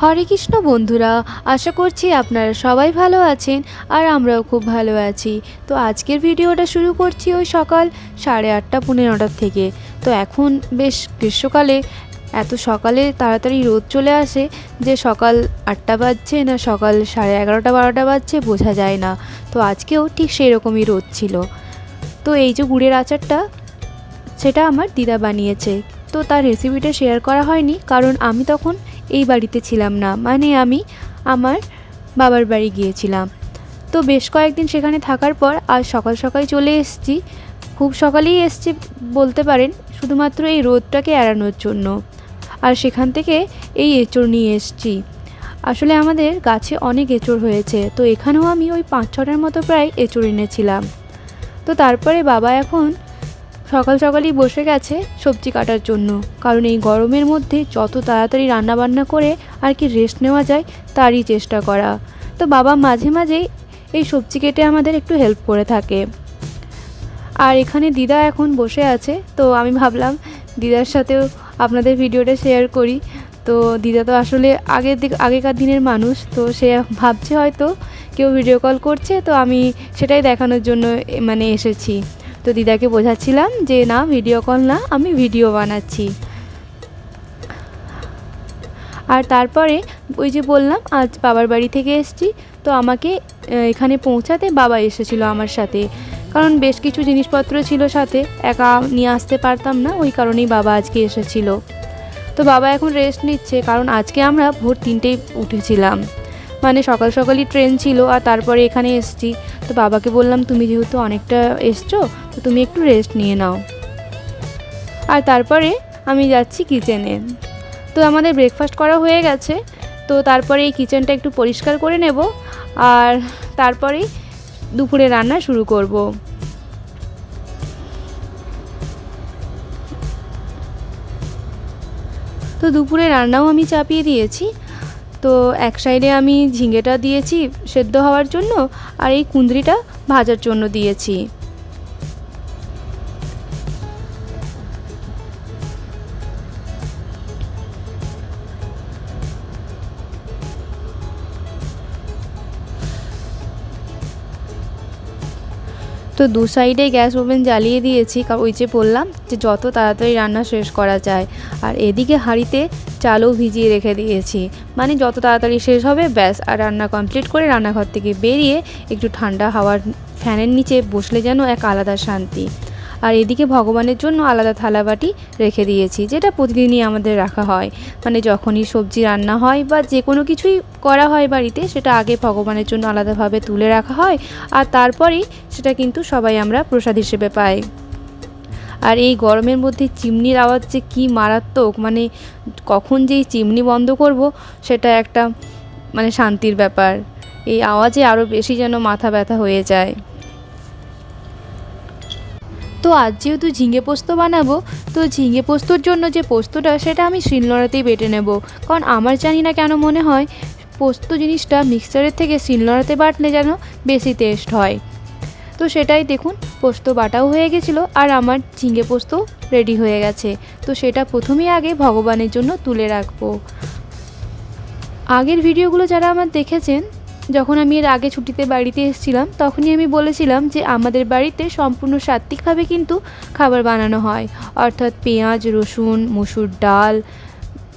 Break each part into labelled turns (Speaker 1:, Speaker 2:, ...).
Speaker 1: হরে কৃষ্ণ বন্ধুরা, আশা করছি আপনারা সবাই ভালো আছেন আর আমরাও খুব ভালো আছি। তো আজকের ভিডিওটা শুরু করছি ওই সকাল সাড়ে আটটা পনেরোটার থেকে। তো এখন বেশ গ্রীষ্মকালে, এত সকালে তাড়াতাড়ি রোদ চলে আসে যে সকাল আটটা বাজছে না সকাল সাড়ে এগারোটা বারোটা বাজছে বোঝা যায় না। তো আজকেও ঠিক সেই রকমই রোদ ছিল। তো এই যে গুড়ের আচারটা, সেটা আমার দিদা বানিয়েছে। তো তার রেসিপিটা শেয়ার করা হয়নি, কারণ আমি তখন এই বাড়িতে ছিলাম না। মানে আমি আমার বাবার বাড়ি গিয়েছিলাম। তো বেশ কয়েকদিন সেখানে থাকার পর আজ সকাল সকাল চলে এসেছি। খুব সকালেই এসছি বলতে পারেন, শুধুমাত্র এই রোদটাকে এড়ানোর জন্য। আর সেখান থেকে এই এঁচড় নিয়ে এসছি। আসলে আমাদের গাছে অনেক এঁচড় হয়েছে, তো এখানেও আমি ওই পাঁচ ছটার মতো প্রায় এঁচড় এনেছিলাম। তো তারপরে বাবা এখন সকাল সকালই বসে গেছে সবজি কাটার জন্য। কারণ এই গরমের মধ্যে যত তাড়াতাড়ি রান্নাবান্না করে আর কি রেস্ট নেওয়া যায়, তারই চেষ্টা করা। তো বাবা মাঝে মাঝেই এই সবজি কেটে আমাদের একটু হেল্প করে থাকে। আর এখানে দিদা এখন বসে আছে, তো আমি ভাবলাম দিদার সাথেও আপনাদের ভিডিওটা শেয়ার করি। তো দিদা তো আসলে আগের দিক, আগেকার দিনের মানুষ, তো সে ভাবছে হয়তো কেউ ভিডিও কল করছে, তো আমি সেটাই দেখানোর জন্য মানে এসেছি। তো দিদাকে বোঝাচ্ছিলাম যে না ভিডিও কল না, আমি ভিডিও বানাচ্ছি। আর তারপরে ওই যে বললাম, আজ বাবার বাড়ি থেকে এসেছি, তো আমাকে এখানে পৌঁছাতে বাবা এসেছিল আমার সাথে। কারণ বেশ কিছু জিনিসপত্র ছিল সাথে, একা নিয়ে আসতে পারতাম না, ওই কারণেই বাবা আজকে এসেছিল। তো বাবা এখন রেস্ট নিচ্ছে, কারণ আজকে আমরা ভোর তিনটেই উঠেছিলাম। মানে সকাল সকালই ট্রেন ছিল আর তারপরে এখানে এসছি। তো বাবাকে বললাম, তুমি যেহেতু অনেকটা এসছো, তো তুমি একটু রেস্ট নিয়ে নাও। আর তারপরে আমি যাচ্ছি কিচেনে তো আমাদের ব্রেকফাস্ট করা হয়ে গেছে। তো তারপরে এই কিচেনটা একটু পরিষ্কার করে নেব আর তারপরেই দুপুরে রান্না শুরু করব। তো দুপুরে রান্নাও আমি চাপিয়ে দিয়েছি। তো এক সাইডে আমি ঝিঙেটা দিয়েছি সেদ্ধ হওয়ার জন্য আর এই কুঁদরিটা ভাজার জন্য দিয়েছি। তো দু সাইডে গ্যাস ওভেন জ্বালিয়ে দিয়েছি। ওই যে বললাম যে যত তাড়াতাড়ি রান্না শেষ করা যায়। আর এদিকে হাঁড়িতে চালও ভিজিয়ে রেখে দিয়েছি। মানে যত তাড়াতাড়ি শেষ হবে, ব্যাস, আর রান্না কমপ্লিট করে রান্নাঘর থেকে বেরিয়ে একটু ঠান্ডা হাওয়ার ফ্যানের নিচে বসলে যেন এক আলাদা শান্তি। আর এদিকে ভগবানের জন্য আলাদা থালাবাটি রেখে দিয়েছি, যেটা প্রতিদিনই আমাদের রাখা হয়। মানে যখনই সবজি রান্না হয় বা যে কোনো কিছুই করা হয় বাড়িতে, সেটা আগে ভগবানের জন্য আলাদাভাবে তুলে রাখা হয় আর তারপরেই সেটা কিন্তু সবাই আমরা প্রসাদ হিসেবে পাই। আর এই গরমের মধ্যে চিমনির আওয়াজ যে কী মারাত্মক মানে কখন যে চিমনি বন্ধ করব, সেটা একটা মানে শান্তির ব্যাপার। এই আওয়াজে আরও বেশি যেন মাথা ব্যথা হয়ে যায়। তো আজ যেহেতু ঝিঙে পোস্ত বানাবো, তো ঝিঙে পোস্তর জন্য যে পোস্তটা, সেটা আমি শিলনোড়াতেই বেটে নেব। কারণ আমার জানি না কেন মনে হয়, পোস্ত জিনিসটা মিক্সচারের থেকে শিলনোড়াতে বাটলে যেন বেশি টেস্ট হয়। তো সেটাই দেখুন, পোস্ত বাটাও হয়ে গেছিল আর আমার ঝিঙে পোস্ত রেডি হয়ে গেছে। তো সেটা প্রথমেই আগে ভগবানের জন্য তুলে রাখব। আগের ভিডিওগুলো যারা আমার দেখেছেন যখন আমি এর আগে ছুটিতে বাড়িতে এসেছিলাম, তখনই আমি বলেছিলাম যে আমাদের বাড়িতে সম্পূর্ণ সাত্ত্বিকভাবে কিন্তু খাবার বানানো হয়। অর্থাৎ পেঁয়াজ, রসুন, মসুর ডাল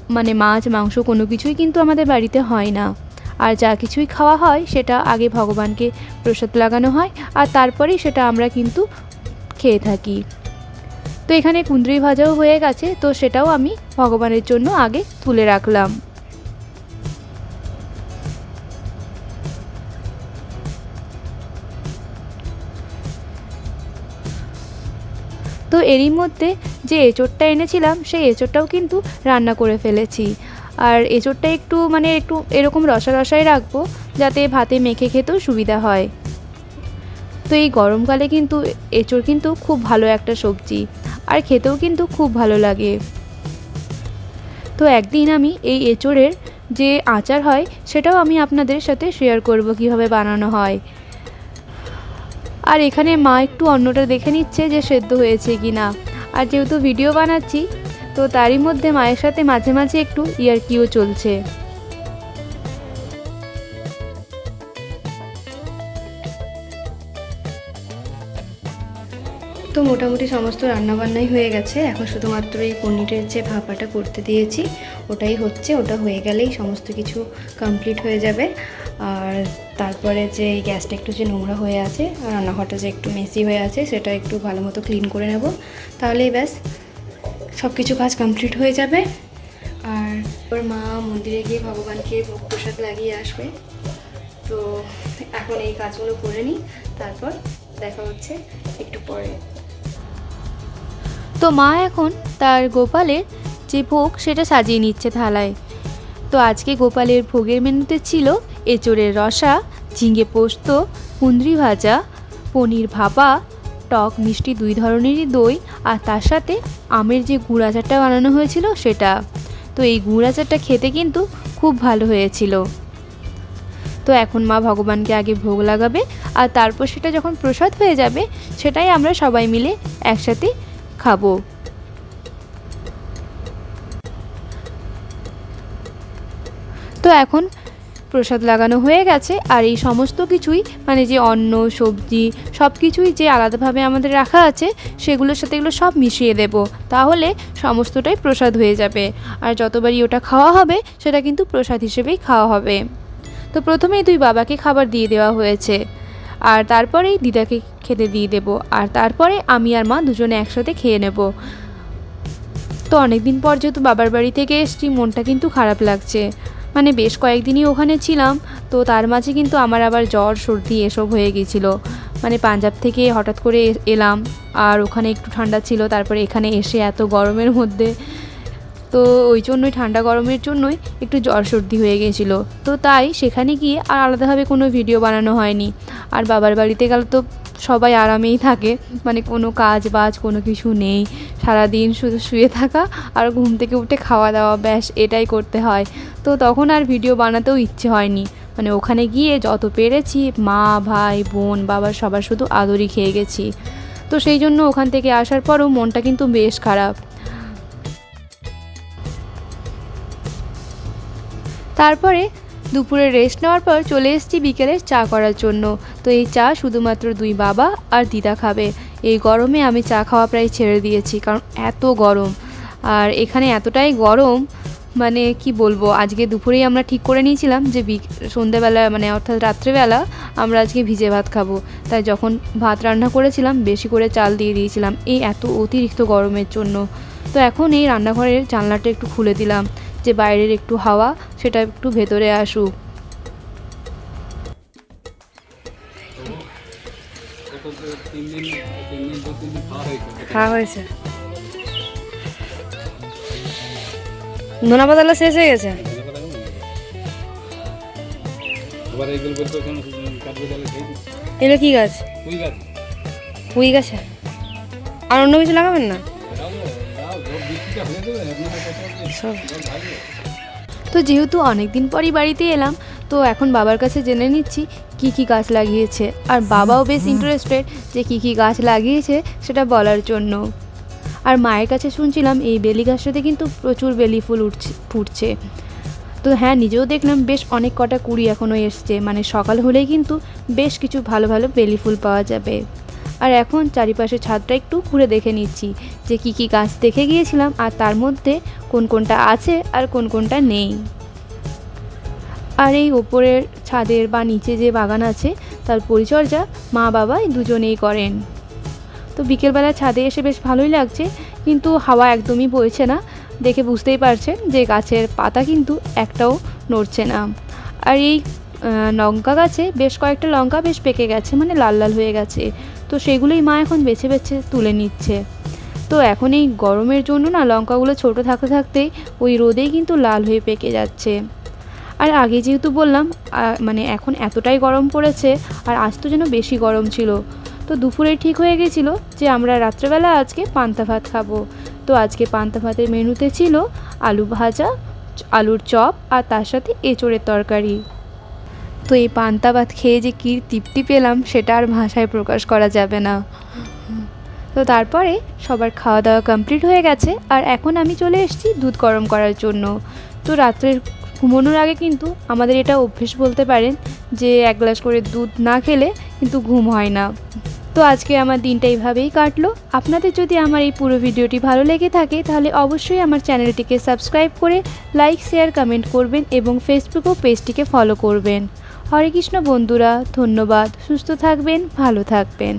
Speaker 1: মানে মাছ, মাংস কোনো কিছুই কিন্তু আমাদের বাড়িতে হয় না। আর যা কিছুই খাওয়া হয়, সেটা আগে ভগবানকে প্রসাদ লাগানো হয় আর তারপরেই সেটা আমরা কিন্তু খেয়ে থাকি। তো এখানে কুন্দ্রি ভাজাও হয়ে গেছে, তো সেটাও আমি ভগবানের জন্য আগে তুলে রাখলাম। এরই মধ্যে যে এঁচোড়টা এনেছিলাম, সেই এঁচোড়টাও কিন্তু রান্না করে ফেলেছি। আর এঁচোড়টা একটু মানে একটু এরকম রসা রসাই রাখব, যাতে ভাতে মেখে খেতেও সুবিধা হয়। তো এই গরমকালে কিন্তু এঁচোড় কিন্তু খুব ভালো একটা সবজি, আর খেতেও কিন্তু খুব ভালো লাগে। তো একদিন আমি এই এঁচোড়ের যে আচার হয়, সেটাও আমি আপনাদের সাথে শেয়ার করব কীভাবে বানানো হয়। আর এখানে মা একটু অন্যটা দেখে নিচ্ছে যে সেদ্ধ হয়েছে কি না। আর যেহেতু ভিডিও বানাচ্ছি, তো তারই মধ্যে মায়ের সাথে মাঝে মাঝে একটু ইয়ারকিও চলছে। তো মোটামুটি সমস্ত রান্নাবান্নাই হয়ে গেছে। এখন শুধুমাত্র এই পনিরের যে ভাপাটা করতে দিয়েছি, ওটাই হচ্ছে, ওটা হয়ে গেলেই সমস্ত কিছু কমপ্লিট হয়ে যাবে। আর তারপরে যে এই গ্যাসটা একটু যে নোংরা হয়ে আছে, আর রান্নাঘরটা যে একটু মেসি হয়ে আছে, সেটা একটু ভালো মতো ক্লিন করে নেব। তাহলেই ব্যাস সব কিছু কাজ কমপ্লিট হয়ে যাবে। আর ওর মা মন্দিরে গিয়ে ভগবানকে ভোগ প্রসাদ লাগিয়ে আসবে। তো এখন এই কাজগুলো করে নিই, তারপর দেখা হচ্ছে একটু পরে। তো মা এখন তার গোপালের যে ভোগ সেটা সাজিয়ে নিচ্ছে থালায়। তো আজকে গোপালের ভোগের মেনুতে ছিল এঁচোড়ের রসা, ঝিঙে পোস্ত কুন্দ্রি ভাজা, পনির ভাপা, টক মিষ্টি দুই ধরনেরই দই আর তার সাথে আমের যে গুড় আচারটা বানানো হয়েছিল সেটা। তো এই গুড় আচারটা খেতে কিন্তু খুব ভালো হয়েছিল। তো এখন মা ভগবানকে আগে ভোগ লাগাবে আর তারপর সেটা যখন প্রসাদ হয়ে যাবে সেটাই আমরা সবাই মিলে একসাথে খাব। তো এখন প্রসাদ লাগানো হয়ে গেছে আর এই সমস্ত কিছুই মানে যে অন্ন, সবজি সব কিছুই যে আলাদাভাবে আমাদের রাখা আছে, সেগুলোর সাথে এগুলো সব মিশিয়ে দেব। তাহলে সমস্তটাই প্রসাদ হয়ে যাবে। আর যতবারই ওটা খাওয়া হবে, সেটা কিন্তু প্রসাদ হিসেবেই খাওয়া হবে। তো প্রথমেই দুই বাবাকে খাবার দিয়ে দেওয়া হয়েছে। আর তারপরেই দিদাকে খেতে দিয়ে দেব। আর তারপরে আমি আর মা দুজনে একসাথে খেয়ে নেব। তো অনেকদিন পর যেহেতু বাবার বাড়ি থেকে এসছি, মনটা কিন্তু খারাপ লাগছে। মানে বেশ কয়েকদিনই ওখানে ছিলাম, তো তার মাঝে কিন্তু আমার আবার জ্বর, সর্দি এসব হয়ে গিয়েছিল মানে পাঞ্জাব থেকে হঠাৎ করে এলাম, আর ওখানে একটু ঠান্ডা ছিল, তারপরে এখানে এসে এত গরমের মধ্যে তো ওই জন্যই ঠান্ডা গরমের জন্যই একটু জ্বর সর্দি হয়ে গিয়েছিল। তো তাই সেখানে গিয়ে আর আলাদাভাবে কোনো ভিডিও বানানো হয়নি। আর বাবার বাড়িতে গেলে তো সবাই আরামেই থাকে। মানে কোনো কাজ বাজ কোনো কিছু নেই। সারাদিন শুধু শুয়ে থাকা আর ঘুম থেকে উঠে খাওয়া দাওয়া, ব্যাস, এটাই করতে হয়। তো তখন আর ভিডিও বানাতেও ইচ্ছে হয়নি। মানে ওখানে গিয়ে যত পেরেছি, মা, ভাই, বোন বাবার সবার শুধু আদরই খেয়ে গেছি। তো সেই জন্য ওখান থেকে আসার পরও মনটা কিন্তু বেশ খারাপ। তারপরে দুপুরে রেস্ট নেওয়ার পর চলে এসেছি বিকেলে চা করার জন্য। তো এই চা শুধুমাত্র দুই বাবা আর দিদা খাবে। এই গরমে আমি চা খাওয়া প্রায় ছেড়ে দিয়েছি, কারণ এত গরম। আর এখানে এতটাই গরম মানে কি বলব, আজকে দুপুরেই আমরা ঠিক করে নিয়েছিলাম যে বিক, সন্ধেবেলা মানে অর্থাৎ রাত্রেবেলা আমরা আজকে ভিজে ভাত খাব। তাই যখন ভাত রান্না করেছিলাম, বেশি করে চাল দিয়ে দিয়েছিলাম। এই এত অতিরিক্ত গরমের জন্য। তো এখন এই রান্নাঘরের জানলাটা একটু খুলে দিলাম যে বাইরের একটু হাওয়া সেটা একটু ভেতরে আসুক।
Speaker 2: তিন দিন তিন দিন দু তিন দিন খাওয়া হয়েছে।
Speaker 3: নোনা পাতালা শেষ হয়ে গেছে? এগুলো কি গাছ?
Speaker 2: তুই গাছ।
Speaker 3: আর অন্য কিছু লাগাবেন না?
Speaker 1: তো যেহেতু অনেক দিন পরই বাড়িতে এলাম, তো এখন বাবার কাছে জেনে নিচ্ছি কি কি গাছ লাগিয়েছে। আর বাবাও বেশ ইন্টারেস্টেড যে কি কি গাছ লাগিয়েছে সেটা বলার জন্য। আর মায়ের কাছে শুনছিলাম এই বেলি গাছটাতে কিন্তু প্রচুর বেলি ফুল উঠছে, ফুটছে। তো হ্যাঁ নিজেও দেখলাম বেশ অনেক কটা কুড়ি এখনও এসছে। মানে সকাল হলেই কিন্তু বেশ কিছু ভালো ভালো বেলি ফুল পাওয়া যাবে। আর এখন চারিপাশে ছাদটা একটু ঘুরে দেখে নিচ্ছি যে কি কি গাছ দেখে গিয়েছিলাম আর তার মধ্যে কোন কোনটা আছে আর কোন কোনটা নেই। আর এই ওপরের ছাদের বা নিচে যে বাগান আছে, তার পরিচর্যা মা বাবাই দুজনেই করেন। তো বিকেলবেলা ছাদে এসে বেশ ভালোই লাগছে, কিন্তু হাওয়া একদমই বইছে না। দেখে বুঝতেই পারছেন যে গাছের পাতা কিন্তু একটাও নড়ছে না। আর এই লঙ্কা গাছে বেশ কয়েকটা লঙ্কা বেশ পেকে গেছে মানে লাল লাল হয়ে গেছে। তো সেগুলোই মা এখন বেছে বেছে তুলে নিচ্ছে। তো এখন এই গরমের জন্য না লঙ্কাগুলো ছোট থাকতে থাকতেই ওই রোদেই কিন্তু লাল হয়ে পেকে যাচ্ছে। আর আগে যেহেতু বললাম মানে এখন এতটাই গরম পড়েছে আর আজ তো যেন বেশি গরম ছিল। তো দুপুরে ঠিক হয়ে গেছিল যে আমরা রাত্রেবেলা আজকে পান্তা ভাত খাব। তো আজকে পান্তা ভাতের মেনুতে ছিল আলু ভাজা, আলুর চপ আর তার সাথে এঁচোড়ের তরকারি। তো এই পান্তা ভাত খেয়ে যে কী তৃপ্তি পেলাম, সেটা আর ভাষায় প্রকাশ করা যাবে না। তো তারপরে সবার খাওয়া দাওয়া কমপ্লিট হয়ে গেছে, আর এখন আমি চলে এসেছি দুধ গরম করার জন্য। তো রাত্রে ঘুমানোর আগে কিন্তু আমাদের এটা অভ্যেস বলতে পারেন যে এক গ্লাস করে দুধ না খেলে কিন্তু ঘুম হয় না। তো আজকে আমার দিনটা এইভাবেই কাটলো। আপনাদের যদি আমার এই পুরো ভিডিওটি ভালো লেগে থাকে, তাহলে অবশ্যই আমার চ্যানেলটিকে সাবস্ক্রাইব করে লাইক, শেয়ার, কমেন্ট করবেন এবং ফেসবুক ও পেজটিকে ফলো করবেন। হরে কৃষ্ণ বন্ধুরা ধন্যবাদ সুস্থ থাকবেন ভালো থাকবেন।